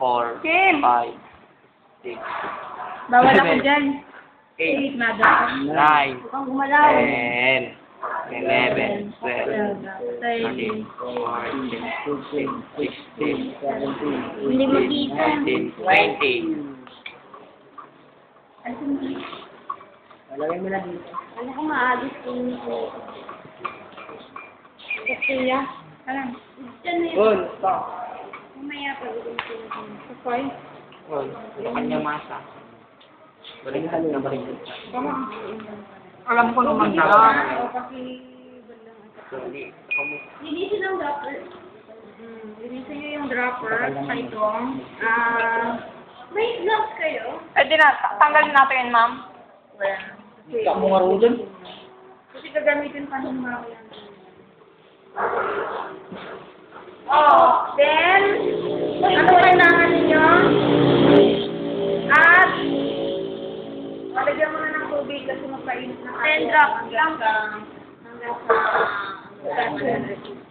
four, Kim! five, six, Bawal ako seven, dyan. eight, Eight, madam. nine, Huwag kang gumalaw. ten, eleven, twelve, Thirteen. 14, 15, 16, 17, Hindi makita. 19, 20. Lalagay mo na dito. Ano ko maagis kung Kasi ya. Alam. Diyan na yun. Good. Stop. Mamaya pa. Okay. Oh, ano kanya masa? Balik ka na balik. Alam ko naman na. Hindi. Linisin ang dropper. Mm, linisin niyo yung dropper sa itong. Ah, may gloves kayo? Pwede na, ta- tanggalin natin yun, ma'am. Ikaw mo nga ro dyan. Kasi gagamitin pa ng mga yan. Oh, then, ano kailangan ninyo? At, palagyan mo na ng tubig kasi magpainit na kayo. 10 drops lang. Hanggang sa, hanggang sa,